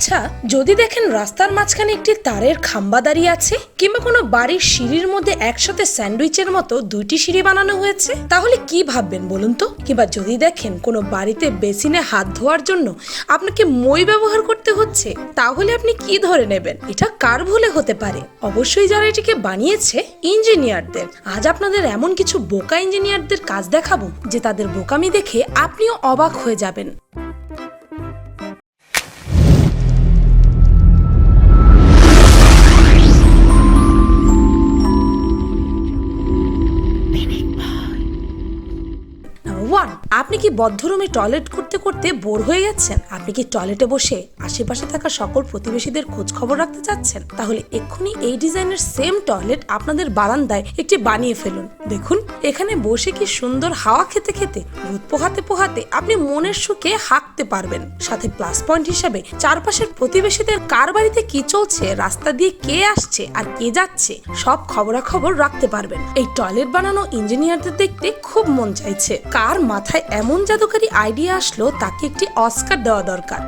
আচ্ছা যদি দেখেন রাস্তার মাঝখানে একটি তারের খাম্বা দাঁড়িয়ে আছে, কিংবা কোনো বাড়ির সিঁড়ির মধ্যে একসাথে স্যান্ডউইচের মতো দুইটি সিঁড়ি বানানো হয়েছে, তাহলে কি ভাববেন বলুন তো? কিংবা যদি দেখেন কোনো বাড়িতে বেসিনে হাত ধোয়ার জন্য আপনাকে মই ব্যবহার করতে হচ্ছে, তাহলে আপনি কি ধরে নেবেন? এটা কার ভুলে হতে পারে? অবশ্যই যারা এটিকে বানিয়েছে, ইঞ্জিনিয়ারদের। আজ আপনাদের এমন কিছু বোকা ইঞ্জিনিয়ারদের কাজ দেখাবো, যে তাদের বোকামি দেখে আপনিও অবাক হয়ে যাবেন। আপনি কি বদ্ধরুমে টয়লেট করতে করতে বোর হয়ে যাচ্ছেন? আপনি কি টয়লেটে বসে আশেপাশে থাকা সকল প্রতিবেশীদের খোঁজ খবর রাখতে চাচ্ছেন? তাহলে এক্ষুনি এই ডিজাইনের সেম টয়লেট আপনাদের বারান্দায় একটি বানিয়ে ফেলুন। দেখুন, এখানে বসে কি সুন্দর হাওয়া খেতে খেতে রোদ পোহাতে পোহাতে আপনি মনের সুখে হাঁকতে পারবেন। সাথে প্লাস পয়েন্ট হিসাবে চারপাশের প্রতিবেশীদের কার বাড়িতে কি চলছে, রাস্তা দিয়ে কে আসছে আর কে যাচ্ছে, সব খবরাখবর রাখতে পারবেন। এই টয়লেট বানানো ইঞ্জিনিয়ারদের দেখতে খুব মন চাইছে। কার মাথায় এমন জাদুকারী আইডিয়া আসলো তাকে একটি অস্কার দেওয়া দরকার।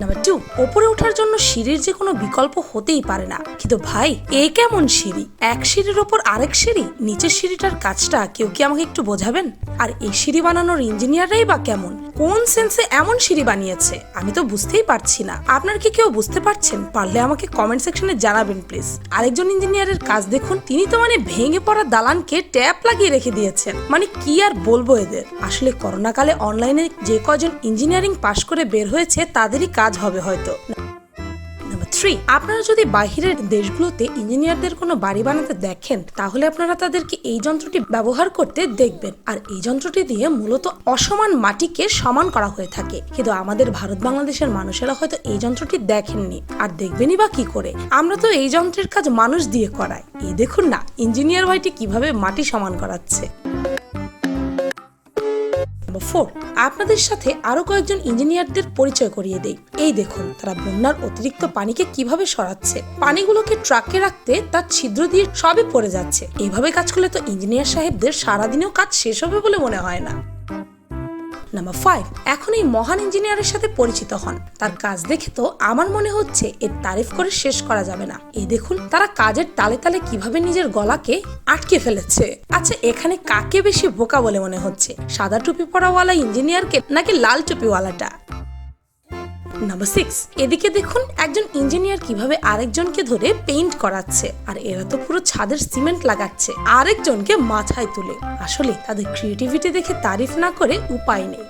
নাম্বার টু ওপরে ওঠার জন্য সিঁড়ির যে কোনো বিকল্প হতেই পারে না। কিন্তু ভাই, এ কেমন সিঁড়ি? এক সিঁড়ির ওপর আরেক সিঁড়ি? নিচের সিঁড়িটার কাজটা কেউ কি আমাকে একটু বোঝাবেন? আর এই সিঁড়ি বানানোর ইঞ্জিনিয়াররাই বা কেমন? কোন সেন্সে এমন সিঁড়ি বানিয়েছে? আমি তো বুঝতেই পারছি না। আপনার কি কেউ বুঝতে পারছেন? পারলে আমাকে কমেন্ট সেকশনে জানাবেন প্লিজ আরেকজন ইঞ্জিনিয়ারের কাজ দেখুন, তিনি তো মানে ভেঙে পড়া দালানকে ট্যাপ লাগিয়ে রেখে দিয়েছেন। মানে কি আর বলব এদের? আসলে করোনা কালে অনলাইনে যে কজন ইঞ্জিনিয়ারিং পাশ করে বের হয়েছে, তাদেরই কাজ হবে হয়তো। থ্রি আপনারা যদি বাহিরের দেশগুলোতে ইঞ্জিনিয়ারদের কোনো বাড়ি বানাতে দেখেন, তাহলে আপনারা তাদেরকে এই যন্ত্রটি ব্যবহার করতে দেখবেন। আর এই যন্ত্রটি দিয়ে মূলত অসমান মাটিকে সমান করা হয়ে থাকে। কিন্তু আমাদের ভারত বাংলাদেশের মানুষেরা হয়তো এই যন্ত্রটি দেখেননি। আর দেখবেনই বা কি করে? আমরা তো এই যন্ত্রের কাজ মানুষ দিয়ে করাই। এই দেখুন না, ইঞ্জিনিয়ার ভাইটি কীভাবে মাটি সমান করাচ্ছে। ফোর। আপনাদের সাথে আরও কয়েকজন ইঞ্জিনিয়ারদের পরিচয় করিয়ে দেই। এই দেখুন, তারা বন্যার অতিরিক্ত পানিকে কীভাবে সরাচ্ছে। পানিগুলোকে ট্রাকে রাখতে তার ছিদ্র দিয়ে সবই পড়ে যাচ্ছে। এভাবে কাজ করলে তো ইঞ্জিনিয়ার সাহেবদের সারাদিনেও কাজ শেষ হবে বলে মনে হয় না। নাম্বার ফাইভ এখন এই মহান ইঞ্জিনিয়ারের সাথে পরিচিত হন। তার কাজ দেখে তো আমার মনে হচ্ছে এর তারিফ করে শেষ করা যাবে না। এই দেখুন, তারা কাজের তালে তালে কীভাবে নিজের গলাকে আটকে ফেলেছে। আচ্ছা এখানে কাকে বেশি বোকা বলে মনে হচ্ছে? সাদা টুপি পরাওয়ালা ইঞ্জিনিয়ারকে নাকি লাল টুপিওয়ালাটা? নাম্বার সিক্স এদিকে দেখুন, একজন ইঞ্জিনিয়ার কীভাবে আরেকজনকে ধরে পেইন্ট করাচ্ছে, আর এরা তো পুরো ছাদের সিমেন্ট লাগাচ্ছে, আরেকজনকে মাথায় তুলে। আসলে তাদের ক্রিয়েটিভিটি দেখে তারিফ না করে উপায় নেই।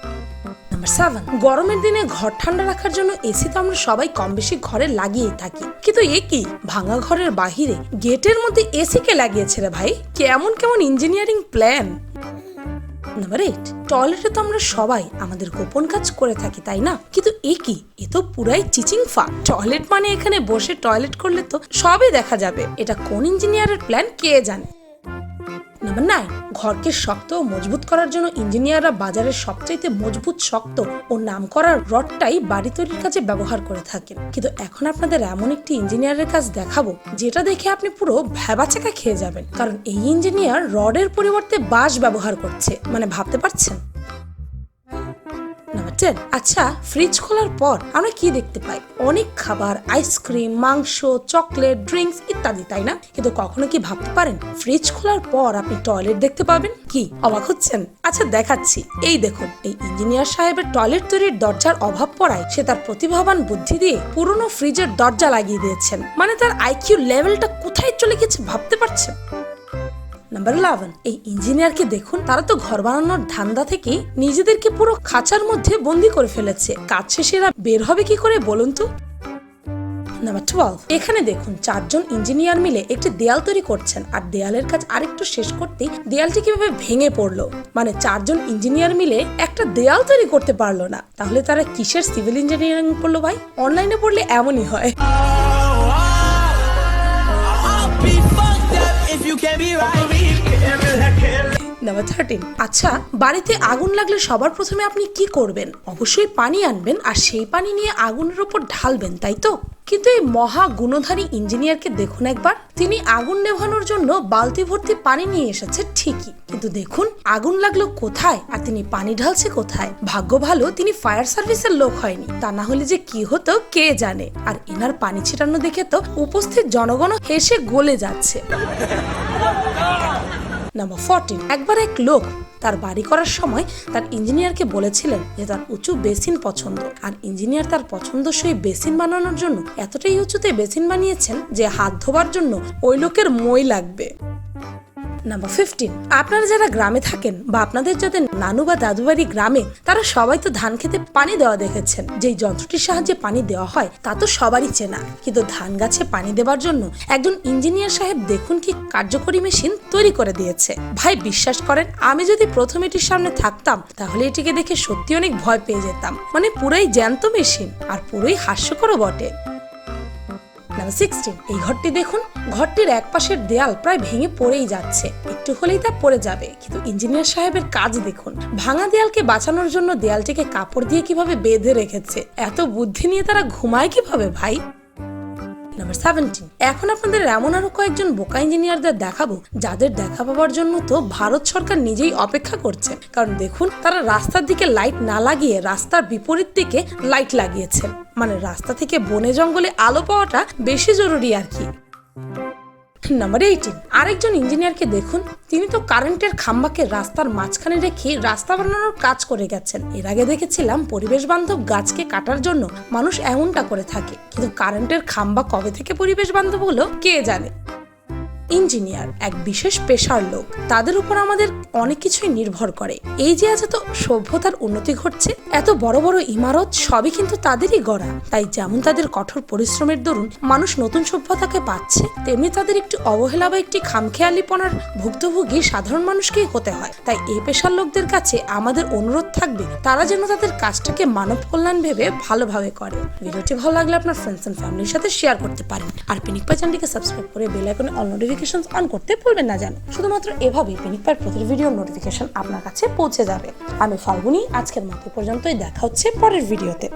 নাম্বার সেভেন গরমের দিনে ঘর ঠান্ডা রাখার জন্য এসি তো আমরা সবাই কম বেশি ঘরে লাগিয়েই থাকি। কিন্তু এ কি? ভাঙা ঘরের বাহিরে গেটের মধ্যে এসি কে লাগিয়েছে রে ভাই? কেমন কেমন ইঞ্জিনিয়ারিং প্ল্যান নাম্বার এইট টয়লেটে তো আমরা সবাই আমাদের গোপন কাজ করে থাকি, তাই না? কিন্তু এ কি? এ তো পুরাই চিচিং ফা টয়লেট মানে এখানে বসে টয়লেট করলে তো সবই দেখা যাবে। এটা কোন ইঞ্জিনিয়ারের প্ল্যান কে জানে? নাম্বার নাইন ঘরকে শক্ত ও মজবুত করার জন্য ইঞ্জিনিয়াররা বাজারের সবচাইতে মজবুত, শক্ত ও নাম করার রডটাই বাড়ি তৈরির কাজে ব্যবহার করে থাকেন। কিন্তু এখন আপনাদের এমন একটি ইঞ্জিনিয়ারের কাজ দেখাবো, যেটা দেখে আপনি পুরো ভ্যাবাচাকা খেয়ে যাবেন। কারণ এই ইঞ্জিনিয়ার রডের পরিবর্তে বাঁশ ব্যবহার করছে। মানে ভাবতে পারছেন? টেন আচ্ছা ফ্রিজ খোলার পর আমরা কি দেখতে পাই? অনেক খাবার আইসক্রিম মাংস চকলেট ড্রিঙ্কস ইত্যাদি, তাই না? কিন্তু কখনো কি ভাবতে পারেন? ফ্রিজ খোলার পর আপনি টয়লেট দেখতে পাবেন? কি, অবাক হচ্ছেন? আচ্ছা দেখাচ্ছি। এই দেখুন, এই ইঞ্জিনিয়ার সাহেবের টয়লেট তৈরির দরজার অভাব পড়ায় সে তার প্রতিভাবান বুদ্ধি দিয়ে পুরনো ফ্রিজের দরজা লাগিয়ে দিয়েছেন। মানে তার আইকিউ লেভেলটা কোথায় চলে গেছে ভাবতে পারছেন? নাম্বার ইলেভেন এই ইঞ্জিনিয়ারকে দেখুন, তারা তো ঘর বানানোর ধান্দা থেকে নিজেদেরকে পুরো খাঁচার মধ্যে বন্দি করে ফেলেছে। কাজ শেষে এরা বের হবে কি করে বলুন তো? নাম্বার টুয়েলভ এখানে দেখুন, চারজন ইঞ্জিনিয়ার মিলে একটি দেয়াল তৈরি করছেন। আর দেয়ালের কাজ আরেকটু শেষ করতেই দেয়ালটি কীভাবে ভেঙে পড়ল? মানে চারজন ইঞ্জিনিয়ার মিলে একটা দেয়াল তৈরি করতে পারল না। তাহলে তারা কিসের সিভিল ইঞ্জিনিয়ারিং পড়ল ভাই? অনলাইনে পড়লে এমনই হয়। If you can't be right. Number thirteen আচ্ছা বাড়িতে আগুন লাগলে সবার প্রথমে আপনি কি করবেন? অবশ্যই পানি আনবেন আর সেই পানি নিয়ে আগুনের ওপর ঢালবেন, তাই তো? কিন্তু এই মহা গুণধারী ইঞ্জিনিয়ারকে দেখুন একবার। তিনি আগুন নেভানোর জন্য বালতি ভর্তি পানি নিয়ে এসেছে ঠিকই। কিন্তু দেখুন, আগুন লাগল কোথায় আর তিনি পানি ঢালছে কোথায়? ভাগ্য ভালো, তিনি ফায়ার সার্ভিসের লোক হয়নি। তা না হলে যে কি হতো, কে জানে? আর এনার পানি ছিটানো দেখে তো উপস্থিত জনগণ হেসে গলে যাচ্ছে। নাম্বার ফোরটিন একবার এক লোক তার বাড়ি করার সময় তার ইঞ্জিনিয়ারকে বলেছিলেন যে তার উঁচু বেসিন পছন্দ। আর ইঞ্জিনিয়ার তার পছন্দসই বেসিন বানানোর জন্য এতটাই উঁচুতে বেসিন বানিয়েছেন যে হাত ধোবার জন্য ওই লোকের মই লাগবে। নাম্বার ফিফটিন আপনারা যারা গ্রামে থাকেন বা আপনাদের যাদের নানু বা দাদু বাড়ি গ্রামে, তারা সবাই তো ধান খেতে পানি দেওয়া দেখেছেন। যেই যন্ত্রটির সাহায্যে পানি দেওয়া হয়, তা তো সবারই চেনা। কিন্তু ধান গাছে পানি দেওয়ার জন্য একজন ইঞ্জিনিয়ার সাহেব দেখুন কি কার্যকরী মেশিন তৈরি করে দিয়েছে। ভাই, বিশ্বাস করেন, আমি যদি প্রথম এটির সামনে থাকতাম, তাহলে এটিকে দেখে সত্যি অনেক ভয় পেয়ে যেতাম। মানে পুরাই জ্যান্ত মেশিন, আর পুরোই হাস্যকরও বটে। নাম্বার সিক্সটিন এই ঘরটি দেখুন, ঘরটির এক পাশের দেয়াল প্রায় ভেঙে পড়েই যাচ্ছে। একটু হলেই তা পড়ে যাবে, কিন্তু ইঞ্জিনিয়ার সাহেবের কাজ দেখুন। ভাঙা দেয়ালকে বাঁচানোর জন্য দেয়ালটিকে কাপড় দিয়ে কীভাবে বেঁধে রেখেছে? এত বুদ্ধি নিয়ে তারা ঘুমায় কীভাবে ভাই? নাম্বার সেভেন্টিন এখন আপনাদের এমন আরও কয়েকজন বোকা ইঞ্জিনিয়ারদের দেখাবো, যাদের দেখা পাওয়ার জন্য তো ভারত সরকার নিজেই অপেক্ষা করছে। কারণ দেখুন, তারা রাস্তার দিকে লাইট না লাগিয়ে রাস্তার বিপরীত দিকে লাইট লাগিয়েছেন মানে রাস্তা থেকে বনে জঙ্গলে আলো পাওয়াটা বেশি জরুরি আর কি। নাম্বার এইটিন আরেকজন ইঞ্জিনিয়ারকে দেখুন। তিনি তো কারেন্টের খাম্বাকে রাস্তার মাঝখানে রেখে রাস্তা বানানোর কাজ করে গেছেন। এর আগে দেখেছিলাম পরিবেশ বান্ধব গাছকে কাটার জন্য মানুষ এমনটা করে থাকে। কিন্তু কারেন্টের খাম্বা কবে থেকে পরিবেশ বান্ধব হলো, কে জানে? ইঞ্জিনিয়ার, এক বিশেষ পেশার লোক। তাদের উপর আমাদের অনেক কিছুই নির্ভর করে। এই যে আজ তো সভ্যতার উন্নতি ঘটছে, এত বড় বড় ইমারত, সবই কিন্তু তাদেরই গড়া। তাই যেমন তাদের কঠোর পরিশ্রমের দরুন মানুষ নতুন সভ্যতাকে পাচ্ছে, তেমনি তাদের একটি অবহেলা বা একটি খামখেয়ালিপনার ভুক্তভোগী সাধারণ মানুষকেই হতে হয়। তাই এই পেশার লোকদের কাছে আমাদের অনুরোধ থাকবে, তারা যেন তাদের কাজটাকে মানব কল্যাণ ভেবে ভালোভাবে করে। ভিডিওটি ভালো লাগলে আপনার ফ্রেন্ডস এন্ড ফ্যামিলির সাথে শেয়ার করতে পারেন। আর পিনিক চ্যানেলটিকে সাবস্ক্রাইব করে বেল আইকনে অল নোটিফিকেশন অন করতে ভুলবেন না যেন শুধুমাত্র এভাবেই পিনিক প্রতি প্রতিটি ভিডিওর নোটিফিকেশন আপনার কাছে পৌঁছে যাবে। আমি ফাল্গুনি, আজকের মতো পর্যন্তই। দেখা হচ্ছে পরের ভিডিওতে